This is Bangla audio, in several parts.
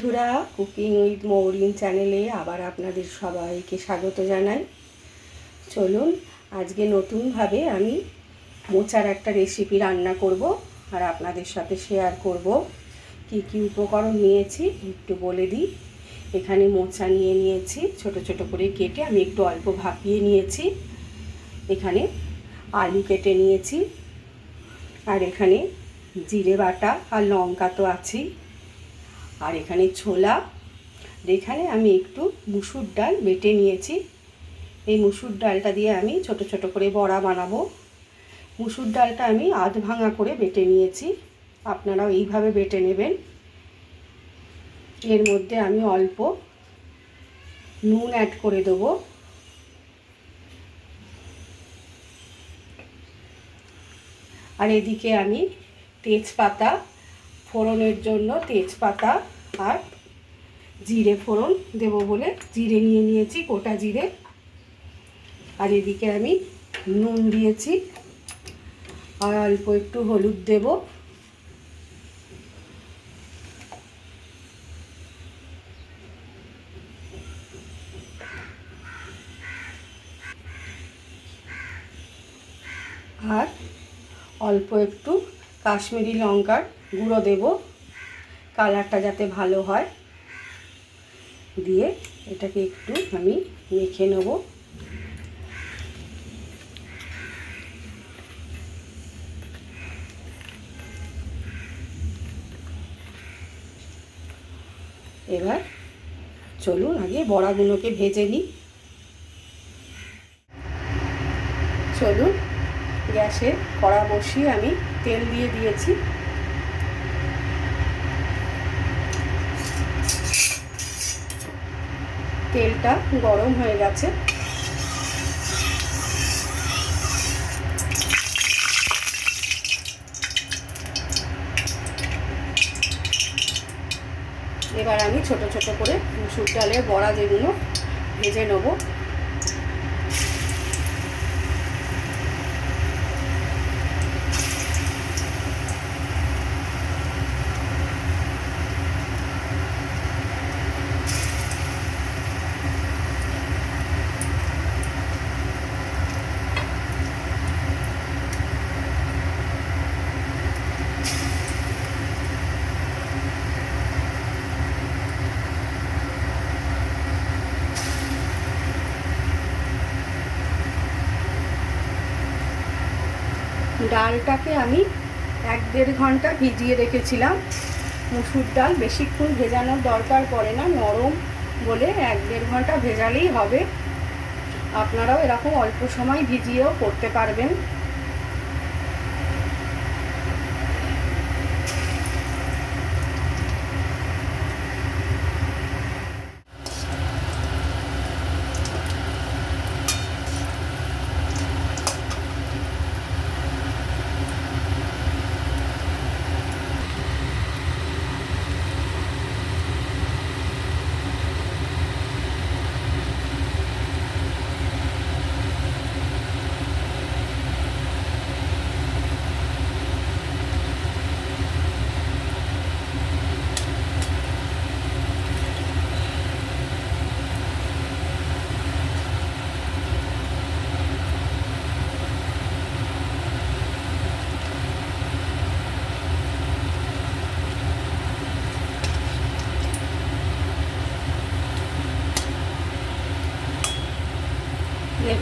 বন্ধুরা কুকিং উইথ মৌরিন চ্যানেলে আবার আপনাদের সবাইকে স্বাগত জানাই। চলুন, আজকে নতুনভাবে আমি মোচার একটা রেসিপি রান্না করব আর আপনাদের সাথে শেয়ার করব। কি কি উপকরণ নিয়েছি একটু বলে দিই। এখানে মোচা নিয়ে নিয়েছি, ছোট ছোট করে কেটে আমি একটু অল্প ভাপিয়ে নিয়েছি। এখানে আলু কেটে নিয়েছি। আর এখানে জিরে বাটা আর লঙ্কা তো আছেই। আর এখানে ছোলা এখানে আমি একটু মুসুর ডাল বেটে নিয়েছি। এই মুসুর ডালটা দিয়ে আমি ছোট ছোট করে বড়া বানাবো। মুসুর ডালটা আমি আধ ভাঙা করে বেটে নিয়েছি। আপনারাও এইভাবে বেটে নেবেন। এর মধ্যে আমি অল্প নুন অ্যাড করে দেবো। আর এদিকে আমি তেজপাতা ফোড়নের জন্য তেজপাতা আর জিরে ফোড়ন দেব বলে জিরে নিয়ে নিয়েছি, গোটা জিরে। আর এদিকে আমি নুন দিয়েছি। আর অল্প একটু হলুদ দেব। আর অল্প একটু কাশ্মীরি লঙ্কার গুঁড়ো দেব। কালারটা যাতে ভালো হয়। দিয়ে এটাকে একটু আমি মেখে নেব। এবার চলুন আগে বড়াগুলোকে ভেজে নিই। চলুন গ্যাসে কড়া বসিয়ে আমি তেল দিয়ে দিয়েছি। তেলটা গরম হয়ে গেছে। এবার আমি ছোট ছোট করে মুসুর ডালের বড়া যেগুলো ভেজে নেব। ডালটাকে আমি এক দেড় ঘণ্টা ভিজিয়ে রেখেছিলাম। মুসুর ডাল বেশিক্ষণ ভেজানোর দরকার পড়ে না, নরম বলে এক দেড় ঘণ্টা ভেজালেই হবে। আপনারাও এরকম অল্প সময় ভিজিয়েও করতে পারবেন।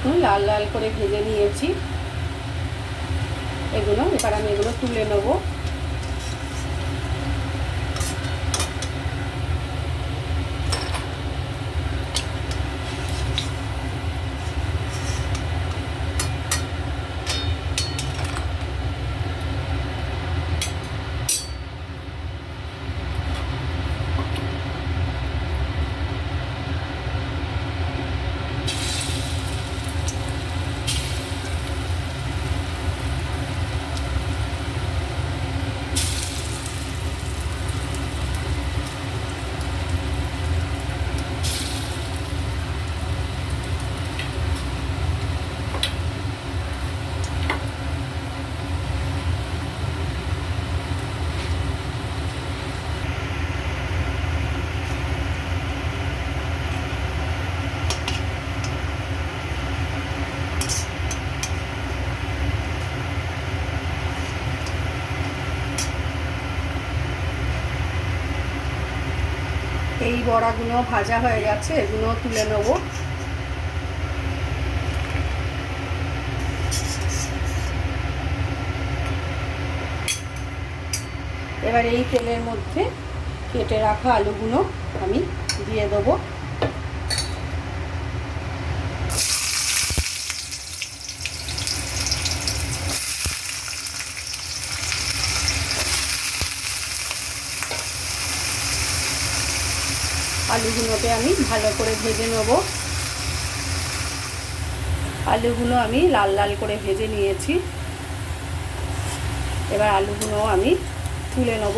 দেখুন লাল লাল করে ভেজে নিয়েছি। এগুলো এবার আমি এগুলো তুলে নেব। এই বড়াগুলো ভাজা হয়ে গেছে এগুলো তুলে নেব। এবার এই তেলের মধ্যে কেটে রাখা আলুগুলো আমি দিয়ে দেবো। আলুগুলোকে আমি ভালো করে ভেজে নেব। আলুগুলো আমি লাল লাল করে ভেজে নিয়েছি। এবার আলুগুলো আমি তুলে নেব।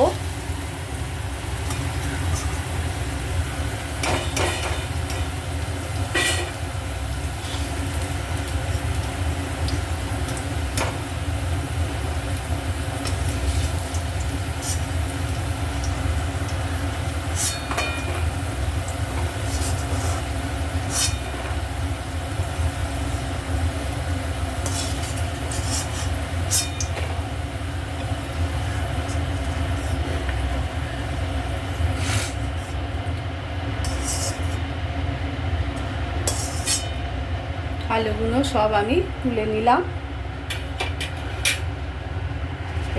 আলুগুলো সব আমি তুলে নিলাম।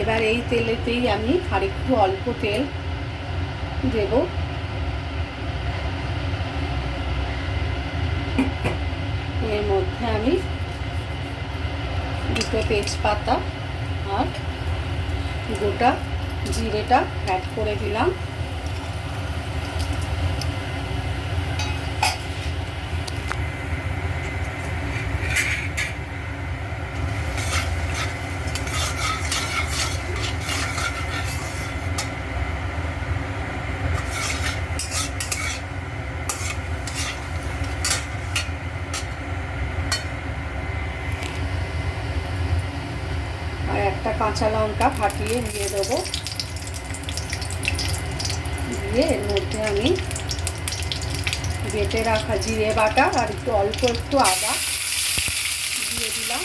এবার এই তেলেতেই আমি আরেকটু অল্প তেল দেব। এর মধ্যে আমি দুটো তেজপাতা আর গোটা জিরেটা অ্যাড করে দিলাম আর একটা কাঁচা লঙ্কা ফাটিয়ে দিয়ে দেবো। দিয়ে এর মধ্যে আমি বেটে রাখা জিরে বাটা আর একটু অল্প একটু আদা দিয়ে দিলাম।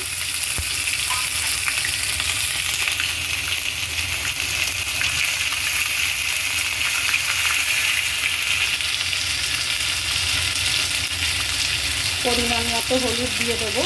পরিমাণ মতো হলুদ দিয়ে দেবো।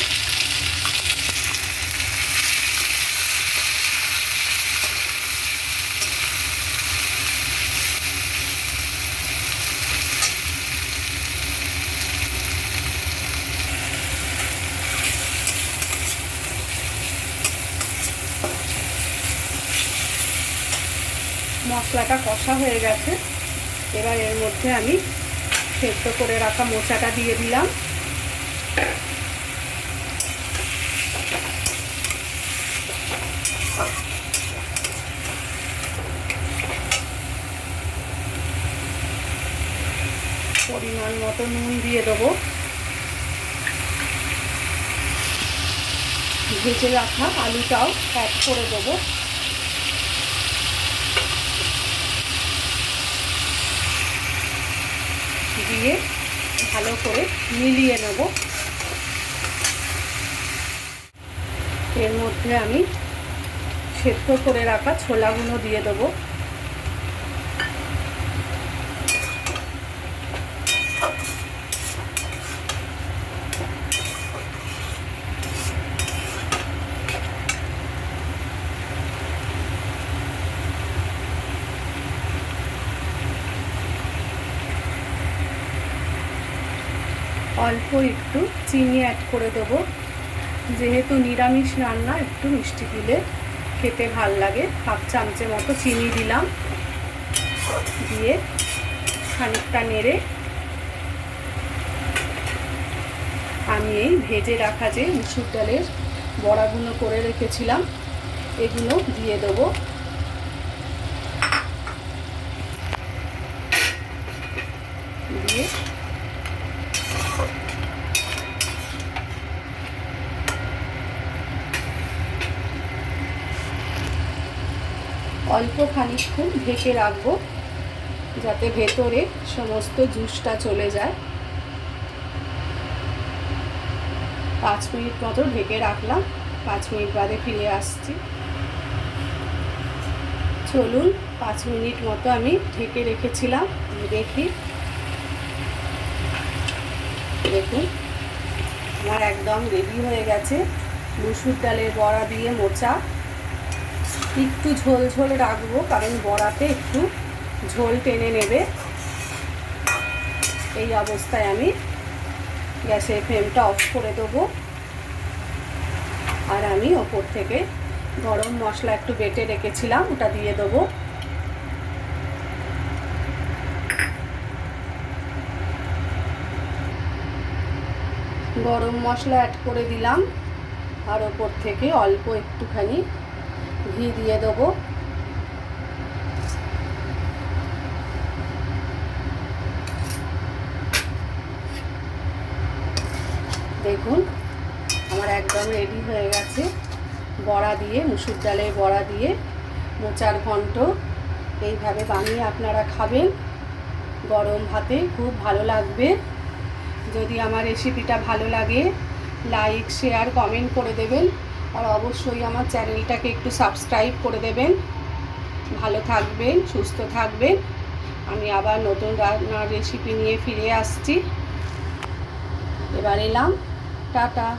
মশলাটা কষা হয়ে গেছে। এবার এর মধ্যে আমি সেদ্ধ করে রাখা মোচাটা দিয়ে দিলাম। পরিমাণ মতো নুন দিয়ে দেবো। ভেজে রাখা আলুটাও অ্যাড করে দেবো। দিয়ে ভালো করে মিলিয়ে নেব। এর মধ্যে আমি সেদ্ধ করে রাখা ছোলাগুলো দিয়ে দেবো। অল্প একটু চিনি অ্যাড করে দেবো। যেহেতু নিরামিষ রান্না, একটু মিষ্টি দিলে খেতে ভালো লাগে। হাফ চামচের মতো চিনি দিলাম। দিয়ে খানিকটা নেড়ে আমি এই ভেজে রাখা যে মুসুর ডালের বড়াগুলো করে রেখেছিলাম, এগুলো দিয়ে দেবো। দিয়ে অল্প খানিক্ষণ ঢেকে রাখব, যাতে ভেতরে সমস্ত জুসটা চলে যায়। পাঁচ মিনিট মতো ঢেকে রাখলাম, পাঁচ মিনিট বাদে ফিরে আসছি। চলুন, পাঁচ মিনিট মতো আমি ঢেকে রেখেছিলাম, দেখি। দেখুন, আমার একদম রেডি হয়ে গেছে। মুসুর ডালের বড়া দিয়ে মোচা। একটু ঝোল ঝোল রাখব, কারণ বড়াতে একটু ঝোল টেনে নেবে। এই অবস্থায় আমি গ্যাসের ফ্লেমটা অফ করে দেবো। আর আমি ওপর থেকে গরম মশলা একটু বেটে রেখেছিলাম, ওটা দিয়ে দেবো। গরম মশলা অ্যাড করে দিলাম, আর ওপর থেকে অল্প একটুখানি ঘি দিয়ে দেবো। দেখুন, আমার একদম রেডি হয়ে গেছে। বড়া দিয়ে, মুসুর ডালের বড়া দিয়ে, মোচার ঘন্ট, এইভাবে বানিয়ে আপনারা খাবেন। গরম ভাতে খুব ভালো লাগবে। যদি আমার রেসিপিটা ভালো লাগে লাইক শেয়ার কমেন্ট করে দেবেন। আর অবশ্যই আমার চ্যানেলটাকে একটু সাবস্ক্রাইব করে দেবেন। ভালো থাকবেন, সুস্থ থাকবেন। আমি আবার নতুন রান্নার রেসিপি নিয়ে ফিরে আসছি। এবার এলাম। টাটা।